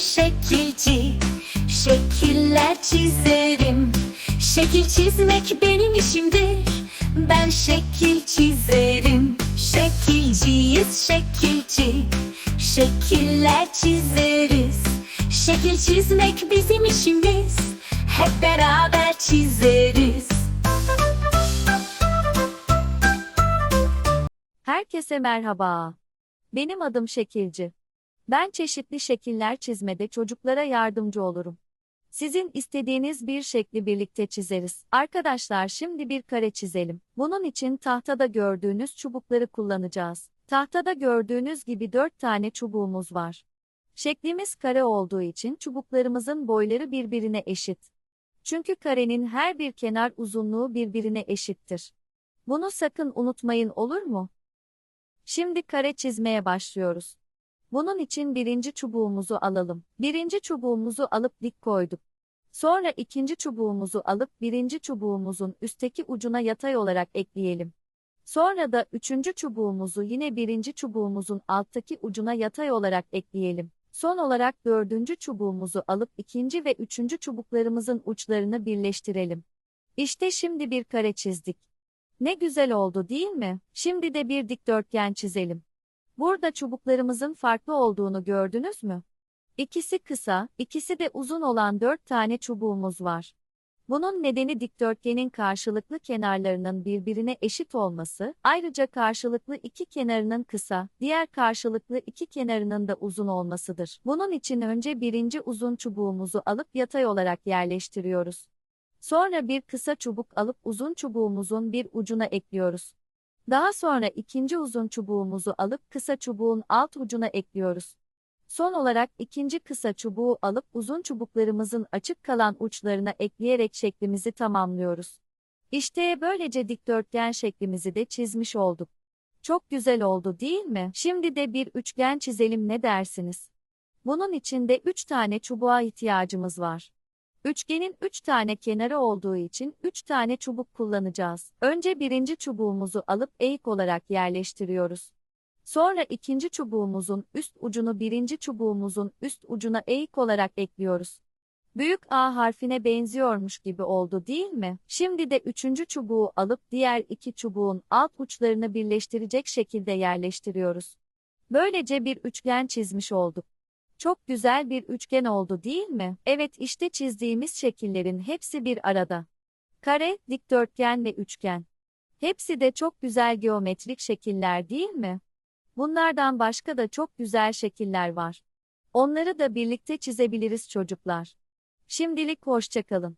şekilci. Şekiller çizerim. Şekil çizmek benim işimdir. Ben şekil çizerim. Şekilciyiz şekilci. Şekiller çizeriz. Şekil çizmek bizim işimiz. Hep beraber çizeriz. Herkese merhaba. Benim adım Şekilci. Ben çeşitli şekiller çizmede çocuklara yardımcı olurum. Sizin istediğiniz bir şekli birlikte çizeriz. Arkadaşlar şimdi bir kare çizelim. Bunun için tahtada gördüğünüz çubukları kullanacağız. Tahtada gördüğünüz gibi dört tane çubuğumuz var. Şeklimiz kare olduğu için çubuklarımızın boyları birbirine eşit. Çünkü karenin her bir kenar uzunluğu birbirine eşittir. Bunu sakın unutmayın olur mu? Şimdi kare çizmeye başlıyoruz. Bunun için birinci çubuğumuzu alalım. Birinci çubuğumuzu alıp dik koyduk. Sonra ikinci çubuğumuzu alıp birinci çubuğumuzun üstteki ucuna yatay olarak ekleyelim. Sonra da üçüncü çubuğumuzu yine birinci çubuğumuzun alttaki ucuna yatay olarak ekleyelim. Son olarak dördüncü çubuğumuzu alıp ikinci ve üçüncü çubuklarımızın uçlarını birleştirelim. İşte şimdi bir kare çizdik. Ne güzel oldu değil mi? Şimdi de bir dikdörtgen çizelim. Burada çubuklarımızın farklı olduğunu gördünüz mü? İkisi kısa, ikisi de uzun olan dört tane çubuğumuz var. Bunun nedeni dikdörtgenin karşılıklı kenarlarının birbirine eşit olması, ayrıca karşılıklı iki kenarının kısa, diğer karşılıklı iki kenarının da uzun olmasıdır. Bunun için önce birinci uzun çubuğumuzu alıp yatay olarak yerleştiriyoruz. Sonra bir kısa çubuk alıp uzun çubuğumuzun bir ucuna ekliyoruz. Daha sonra ikinci uzun çubuğumuzu alıp kısa çubuğun alt ucuna ekliyoruz. Son olarak ikinci kısa çubuğu alıp uzun çubuklarımızın açık kalan uçlarına ekleyerek şeklimizi tamamlıyoruz. İşte böylece dikdörtgen şeklimizi de çizmiş olduk. Çok güzel oldu değil mi? Şimdi de bir üçgen çizelim ne dersiniz? Bunun için de üç tane çubuğa ihtiyacımız var. Üçgenin 3 tane kenarı olduğu için 3 tane çubuk kullanacağız. Önce birinci çubuğumuzu alıp eğik olarak yerleştiriyoruz. Sonra ikinci çubuğumuzun üst ucunu birinci çubuğumuzun üst ucuna eğik olarak ekliyoruz. Büyük A harfine benziyormuş gibi oldu değil mi? Şimdi de üçüncü çubuğu alıp diğer iki çubuğun alt uçlarını birleştirecek şekilde yerleştiriyoruz. Böylece bir üçgen çizmiş olduk. Çok güzel bir üçgen oldu değil mi? Evet işte çizdiğimiz şekillerin hepsi bir arada. Kare, dikdörtgen ve üçgen. Hepsi de çok güzel geometrik şekiller değil mi? Bunlardan başka da çok güzel şekiller var. Onları da birlikte çizebiliriz çocuklar. Şimdilik hoşçakalın.